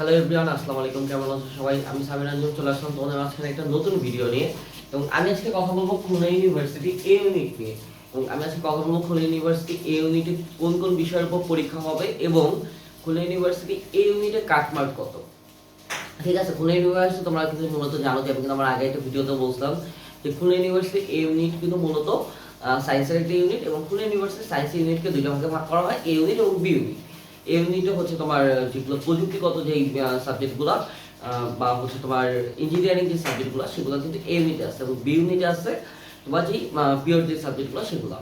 Hello everyone আসসালামু আলাইকুম, কেমন আছো সবাই? আমি সামির রঞ্জন চলে আসলাম তোমাদের মাঝখানে একটা নতুন ভিডিও নিয়ে। এবং আমি আজকে কথা বলব খুলনা ইউনিভার্সিটি এ ইউনিট নিয়ে। এবং আমি আজকে কথা বলব খুলনা ইউনিভার্সিটি এ ইউনিটে কোন কোন বিষয়ের উপর পরীক্ষা হবে এবং খুলনা ইউনিভার্সিটি এ ইউনিটে কাটমার্ক কত? ঠিক আছে, খুলনা ইউনিভার্সিটি তোমরা কিন্তু মূলত জানো যে আমি কিন্তু আমার আগে একটা ভিডিওতে বলছিলাম যে খুলনা ইউনিভার্সিটি এ ইউনিট কিন্তু মূলত সায়েন্সের একটা ইউনিট এবং খুলনা ইউনিভার্সিটি সায়েন্স ইউনিটকে দুইটা ভাগে ভাগ করা হয় এ ইউনিট এবং বি ইউনিট এ ইউনিটে হচ্ছে তোমার যেগুলো প্রযুক্তিগত যে সাবজেক্টগুলো বা হচ্ছে তোমার ইঞ্জিনিয়ারিং যে সাবজেক্টগুলো সেগুলো কিন্তু এ ইউনিটে আছে এবং বি ইউনিটে আছে তোমার যে পিওর যে সাবজেক্টগুলো সেগুলো।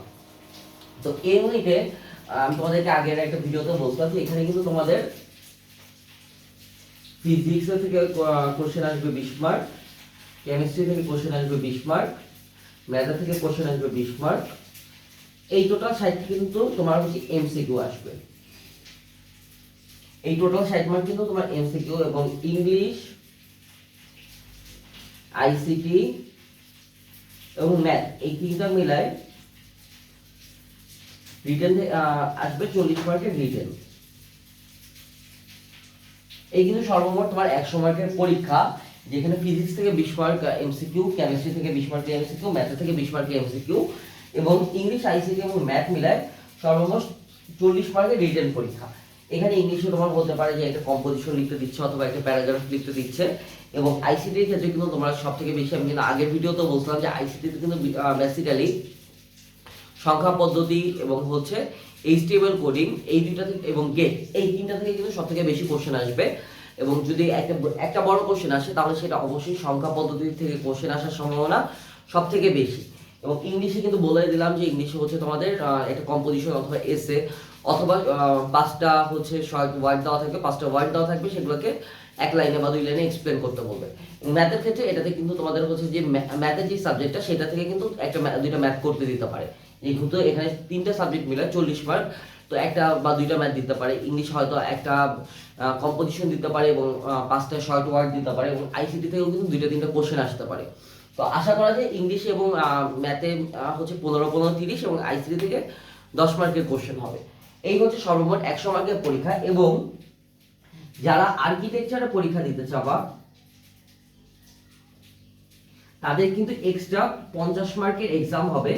তো এ আমি তোমাদেরকে আগের একটা ভিডিওতে বলতাম যে এখানে কিন্তু তোমাদের ফিজিক্স থেকে কোশ্চেন আসবে বিশ মার্ক কেমিস্ট্রি থেকে কোশ্চেন আসবে বিশ মার্ক ম্যাথ থেকে কোশ্চেন আসবে বিশ মার্ক এই টোটাল সাইড কিন্তু তোমার হচ্ছে এমসিকিউ আসবে। এই টোটাল ষাট মার্ক কিন্তু তোমার এমসিকিউ এবং ইংলিশ আইসিটি এবং ম্যাথ এই তিনটা মিলায় রিটেন আসবে চল্লিশ মার্কের রিটেন এই কিন্তু সর্বমোট তোমার একশো মার্কের পরীক্ষা, যেখানে ফিজিক্স থেকে বিশ মার্ক এমসিকিউ কেমিস্ট্রি থেকে বিশ মার্কের এমসিকিউ ম্যাথ থেকে বিশ মার্কের এমসিকিউ এবং ইংলিশ আইসিটি এবং ম্যাথ মিলায় সর্বমোট চল্লিশ মার্কের রিটেন পরীক্ষা। এখানে ইংলিশে তোমার বলতে পারে যে একটা কম্পোজিশন লিখতে দিচ্ছে অথবা একটা প্যারাগ্রাফ লিখতে দিচ্ছে। এবং আইসিটির ক্ষেত্রে কিন্তু তোমরা সব থেকে বেশি আমি কিন্তু আগের ভিডিওতেও বলছিলাম যে আইসিটিতে কিন্তু বেসিক্যালি সংখ্যা পদ্ধতি এবং হচ্ছে এইচটিএমএল কোডিং এই দুইটা থেকে এবং গেট এই তিনটা থেকে কিন্তু সব থেকে বেশি কোশ্চেন আসবে। এবং যদি একটা একটা বড় কোশ্চেন আসে, তাহলে সেটা অবশ্যই সংখ্যা পদ্ধতি থেকে কোশ্চেন আসার সম্ভাবনা সব থেকে বেশি। এবং ইংলিশে কিন্তু বলে দিলাম যে ইংলিশে হচ্ছে তোমাদের একটা কম্পোজিশন অথবা এসে অথবা পাঁচটা হচ্ছে শর্ট ওয়ার্ড দেওয়া থাকবে, পাঁচটা ওয়ার্ড দেওয়া থাকবে, সেগুলোকে এক লাইনে বা দুই লাইনে এক্সপ্লেন করতে বলবে। ম্যাথের ক্ষেত্রে এটাতে কিন্তু তোমাদের হচ্ছে যে ম্যাথের যে সাবজেক্টটা সেটা থেকে কিন্তু একটা দুইটা ম্যাথ করতে দিতে পারে। যেহেতু এখানে তিনটা সাবজেক্ট মিলে চল্লিশ মার্ক তো একটা বা দুইটা ম্যাথ দিতে পারে। ইংলিশ হয়তো একটা কম্পোজিশন দিতে পারে এবং পাঁচটা শর্ট ওয়ার্ড দিতে পারে এবং আইসিটি থেকেও কিন্তু দুইটা, তিনটা কোশ্চেন আসতে পারে। তো আশা করা যায় ইংলিশ এবং ম্যাথে হচ্ছে পনেরো পনেরো, তিরিশ এবং আইসিটি থেকে দশ মার্কের কোশ্চেন হবে। এই হচ্ছে সর্বমোট একশো মার্কের পরীক্ষা এবং যারা আর্কিটেকচারে পরীক্ষা দিতে চাবা তাদের কিন্তু এক্সট্রা পঞ্চাশ মার্কের এক্সাম হবে,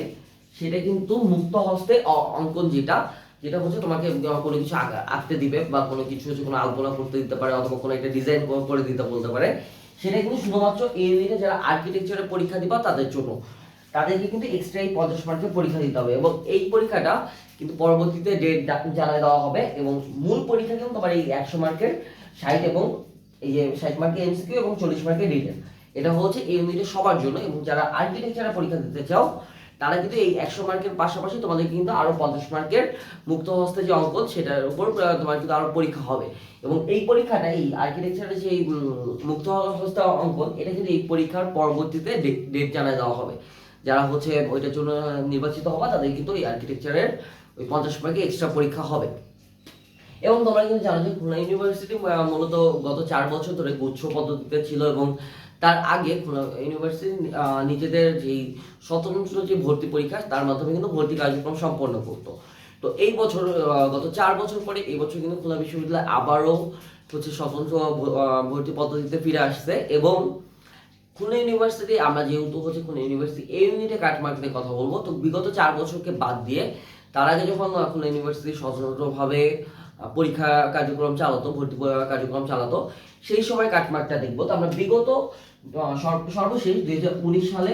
সেটা কিন্তু মুক্ত হস্তে অঙ্কন যেটা যেটা হচ্ছে তোমাকে কোনো কিছু আঁকতে দিবে বা কোনো কিছু হচ্ছে কোনো আলপনা করতে দিতে পারে অথবা কোনো একটা ডিজাইন করে দিতে বলতে পারে, সেটা কিন্তু শুধুমাত্র এই ইউনিটে যারা আর্কিটেকচারে পরীক্ষা দিবা তাদের জন্য। তাদেরকে কিন্তু এক্সট্রা এই পঞ্চাশ মার্কের পরীক্ষা দিতে হবে এবং এই পরীক্ষাটা কিন্তু পরবর্তীতে ডেট জানায় দেওয়া হবে এবং মূল পরীক্ষা কিন্তু তোমার এই একশো মার্কের ষাট এবং এই যে ষাট মার্কের এমসিকিউ এবং চল্লিশ মার্কের রিটেন। এটা হচ্ছে এই ইউনিটের সবার জন্য এবং যারা আর্কিটেকচারে পরীক্ষা দিতে চাও, তারা কিন্তু এই একশো মার্কের পাশাপাশি তোমাদের কিন্তু আরও পঞ্চাশ মার্কের মুক্ত হস্তে যে অঙ্কন, সেটার উপর তোমার কিন্তু আরও পরীক্ষা হবে। এবং এই পরীক্ষাটা, এই আর্কিটেকচারের যে মুক্ত হস্তে অঙ্কন, এটা কিন্তু এই পরীক্ষার পরবর্তীতে ডেট জানায় দেওয়া হবে। যারা হচ্ছে ওইটার জন্য নির্বাচিত হবা, তাদের কিন্তু এই আর্কিটেকচারের ওই পঞ্চাশ মার্কে এক্সট্রা পরীক্ষা হবে। এবং তোমরা কিন্তু জানো যে খুলনা ইউনিভার্সিটি মূলত গত চার বছর ধরে গুচ্ছ পদ্ধতিতে ছিল এবং তার আগে খুলনা ইউনিভার্সিটি নিজেদের যেই স্বতন্ত্র যে ভর্তি পরীক্ষা, তার মাধ্যমে কিন্তু ভর্তি কার্যক্রম সম্পন্ন করতো। তো এই বছর গত চার বছর পরে এই বছর কিন্তু খুলনা বিশ্ববিদ্যালয় আবারও হচ্ছে স্বতন্ত্র ভর্তি পদ্ধতিতে ফিরে আসছে এবং খুলনা ইউনিভার্সিটি আমরা যেহেতু হচ্ছে খুলনা ইউনিভার্সিটি এই ইউনিটে কাটমার্ক নিয়ে কথা বলব। তো বিগত চার বছরকে বাদ দিয়ে তার আগে যখন খুলনা ইউনিভার্সিটি স্বতন্ত্রভাবে পরীক্ষা কার্যক্রম চালাতো, ভর্তি কার্যক্রম চালাতো, সেই সময় কাটমার্কটা দেখব। তো আমরা বিগত সর্বশেষ দুই হাজার উনিশ সালে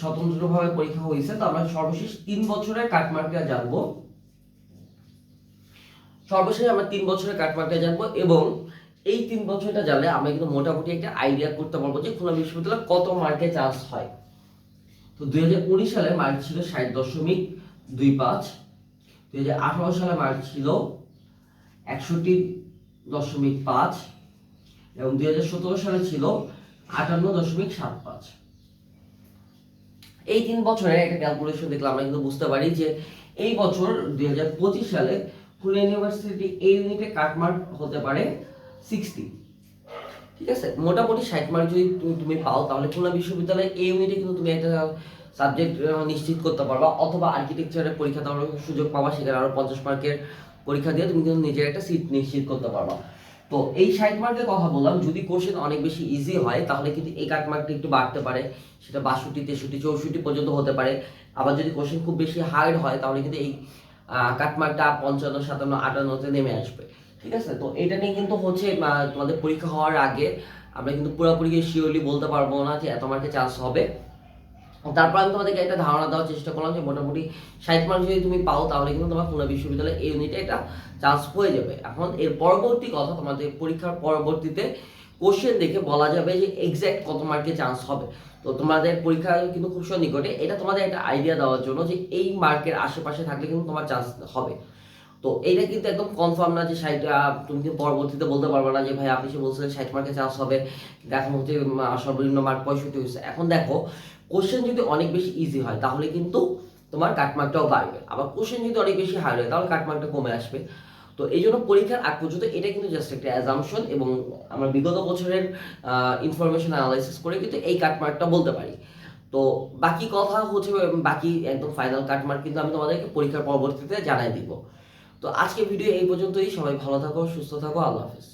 স্বতন্ত্রভাবে পরীক্ষা হয়েছে। তো আমরা সর্বশেষ তিন বছরের কাটমার্কটা জানব। সর্বশেষ আমরা তিন বছরের কাটমার্কটা জানব এবং এই তিন বছরটা জানলে আমরা কিন্তু মোটামুটি একটা আইডিয়া করতে পারব যে খুলনা বিশ্ববিদ্যালয় কত মার্কে চান্স হয়। তো দুই হাজার উনিশ সালে মার্ক ছিল ষাট দশমিক দুই পাঁচ, দুই হাজার আঠারো সালে মার্ক ছিল একষট্টি দশমিক পাঁচ এবং দুই হাজার সতেরো সালে ছিল আটান্ন দশমিক সাত পাঁচ। এই তিন বছরের একটা ক্যালকুলেশন দেখলে আমরা কিন্তু বুঝতে পারি যে এই বছর দুই হাজার পঁচিশ সালে খুলনা ইউনিভার্সিটি এই ইউনিটে কাটমার্ক হতে পারে সিক্সটি ঠিক আছে? মোটামুটি ষাট মার্ক যদি তুমি পাও, তাহলে খুলনা বিশ্ববিদ্যালয়ে এই ইউনিটে কিন্তু তুমি একটা সাবজেক্ট নিশ্চিত করতে পারবা। অথবা আর্কিটেকচারের পরীক্ষা দেওয়ার সুযোগ পাবা, সেখানে আরও পঞ্চাশ মার্কের পরীক্ষা দিয়ে তুমি কিন্তু নিজের একটা সিট নিশ্চিত করতে পারবা। তো এই ষাট মার্কের কথা বললাম, যদি কোশ্চেন অনেক বেশি ইজি হয়, তাহলে কিন্তু এই কাট মার্কটা একটু বাড়তে পারে। সেটা বাষট্টি, তেষট্টি, চৌষট্টি পর্যন্ত হতে পারে। আবার যদি কোশ্চেন খুব বেশি হার্ড হয়, তাহলে কিন্তু এই কাট মার্কটা পঞ্চান্ন, সাতান্ন, আটান্নতে নেমে আসবে। ঠিক আছে? তো এটা নিয়ে কিন্তু হচ্ছে তোমাদের পরীক্ষা হওয়ার আগে আমরা কিন্তু পুরোপুরি শিওরলি বলতে পারব না যে এত মার্কে চান্স হবে। তারপর আমি তোমাদেরকে একটা ধারণা দেওয়ার চেষ্টা করলাম যে মোটামুটি ষাট মার্ক যদি তুমি পাও, তাহলে কিন্তু তোমার খুলনা বিশ্ববিদ্যালয়ে এই ইউনিটে একটা চান্স হয়ে যাবে। এখন এর পরবর্তী কথা, তোমাদের পরীক্ষার পরবর্তীতে কোশ্চেন দেখে বলা যাবে যে এক্স্যাক্ট কত মার্কে চান্স হবে। তো তোমাদের পরীক্ষা কিন্তু খুব নিকটে এটা তোমাদের একটা আইডিয়া দেওয়ার জন্য যে এই মার্কের আশেপাশে থাকলে কিন্তু তোমার চান্স হবে। তো এইটা কিন্তু একদম কনফার্ম না যে ষাট তুমি কিন্তু পরবর্তীতে বলতে পারবে না যে, ভাই, আপনি সে বলছিলেন ষাট মার্কে চান্স হবে এখন হচ্ছে সর্বনিম্ন মার্ক পঁয়ষট্টি হয়েছে। এখন দেখো কোশ্চেন যদি অনেক বেশি ইজি হয়, তাহলে কিন্তু তোমার কাটমার্কটাও বাড়বে। আবার কোশ্চেন যদি অনেক বেশি হার্ড হয়, তাহলে কাটমার্কটা কমে আসবে। তো এই জন্য পরীক্ষার আগ পর্যন্ত এটা কিন্তু জাস্ট একটা অ্যাজামশন এবং আমরা বিগত বছরের ইনফরমেশন অ্যানালাইসিস করে কিন্তু এই কাটমার্কটা বলতে পারি। তো বাকি কথা হচ্ছে বাকি একদম ফাইনাল কাটমার্ক কিন্তু আমি তোমাদেরকে পরীক্ষার পরবর্তীতে জানাই দিব। তো আজকে ভিডিও এই পর্যন্তই। সবাই ভালো থাকো সুস্থ থাকো আল্লাহ হাফেজ।